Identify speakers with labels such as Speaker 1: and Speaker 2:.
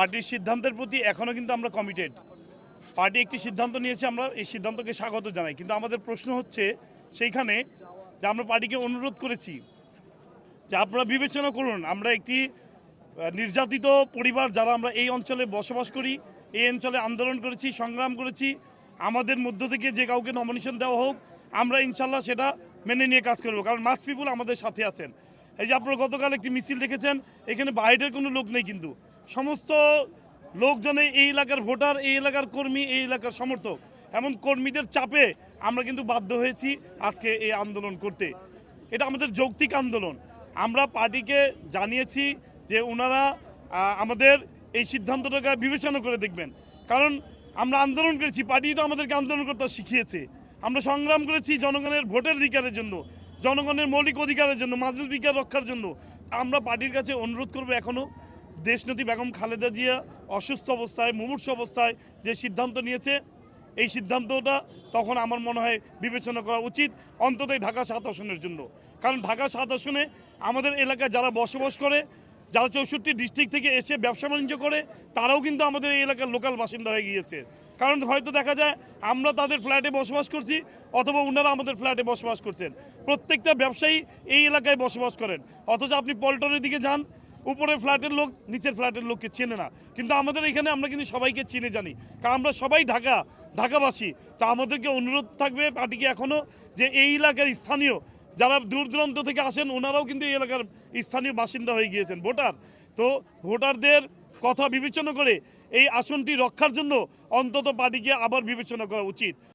Speaker 1: পার্টির সিদ্ধান্তের প্রতি এখনও কিন্তু আমরা কমিটেড পার্টি একটি সিদ্ধান্ত নিয়েছে, আমরা এই সিদ্ধান্তকে স্বাগত জানাই। কিন্তু আমাদের প্রশ্ন হচ্ছে সেইখানে যে আমরা পার্টিকে অনুরোধ করেছি, যে আপনারা বিবেচনা করুন, আমরা একটি নির্যাতিত পরিবার যারা আমরা এই অঞ্চলে বসবাস করি, এই অঞ্চলে আন্দোলন করেছি, সংগ্রাম করেছি, আমাদের মধ্য থেকে যে কাউকে নমিনেশন দেওয়া হোক, আমরা ইনশাল্লাহ সেটা মেনে নিয়ে কাজ করব। কারণ মাস পিপুল আমাদের সাথে আছেন। এই যে আপনারা গতকাল একটি মিছিল দেখেছেন, এখানে বাইরের কোনো লোক নেই কিন্তু। সমস্ত লোকজনে এই এলাকার ভোটার, এই এলাকার কর্মী, এই এলাকার সমর্থক এমন কর্মীদের চাপে আমরা কিন্তু বাধ্য হয়েছি আজকে এই আন্দোলন করতে। এটা আমাদের যৌক্তিক আন্দোলন। আমরা পার্টিকে জানিয়েছি যে ওনারা আমাদের এই সিদ্ধান্তটাকে বিবেচনা করে দেখবেন। কারণ আমরা আন্দোলন করেছি, পার্টি তো আমাদেরকে আন্দোলন করতে শিখিয়েছে। আমরা সংগ্রাম করেছি জনগণের ভোটের অধিকারের জন্য, জনগণের মৌলিক অধিকারের জন্য মানবাধিকার রক্ষার জন্য। আমরা পার্টির কাছে অনুরোধ করব এখনও দেশনেত্রী বেগম খালেদা জিয়া অসুস্থ অবস্থায়, মুমূর্ষ অবস্থায় যে সিদ্ধান্ত নিয়েছে, এই সিদ্ধান্তটা তখন আমার মনে হয় বিবেচনা করা উচিত, অন্তত ঢাকা সাত আসনের জন্য। কারণ ঢাকা সাত আসনে আমাদের এলাকায় যারা বসবাস করে, যারা চৌষট্টি ডিস্ট্রিক্ট থেকে এসে ব্যবসা বাণিজ্য করে, তারাও কিন্তু আমাদের এই এলাকার লোকাল বাসিন্দা হয়ে গিয়েছে। কারণ হয়তো দেখা যায় আমরা তাদের ফ্ল্যাটে বসবাস করছি, অথবা ওনারা আমাদের ফ্ল্যাটে বসবাস করছেন। প্রত্যেকটা ব্যবসায়ী এই এলাকায় বসবাস করেন। অথচ আপনি পল্টনের দিকে যান উপরের ফ্ল্যাটের লোক, নিচের ফ্ল্যাটের লোককে চেনে না। কিন্তু আমাদের এখানে আমরা কিন্তু সবাইকে চিনে জানি। কারণ আমরা সবাই ঢাকা, ঢাকাবাসী। তা আমাদেরকে অনুরোধ থাকবে পার্টিকে এখনও যে এই এলাকার স্থানীয় যারা দূর দূরান্ত থেকে আসেন, ওনারাও কিন্তু এই এলাকার স্থানীয় বাসিন্দা হয়ে গিয়েছেন, ভোটার। তো ভোটারদের কথা বিবেচনা করে এই আসনটি রক্ষার জন্য অন্তত পার্টিকে আবার বিবেচনা করা উচিত।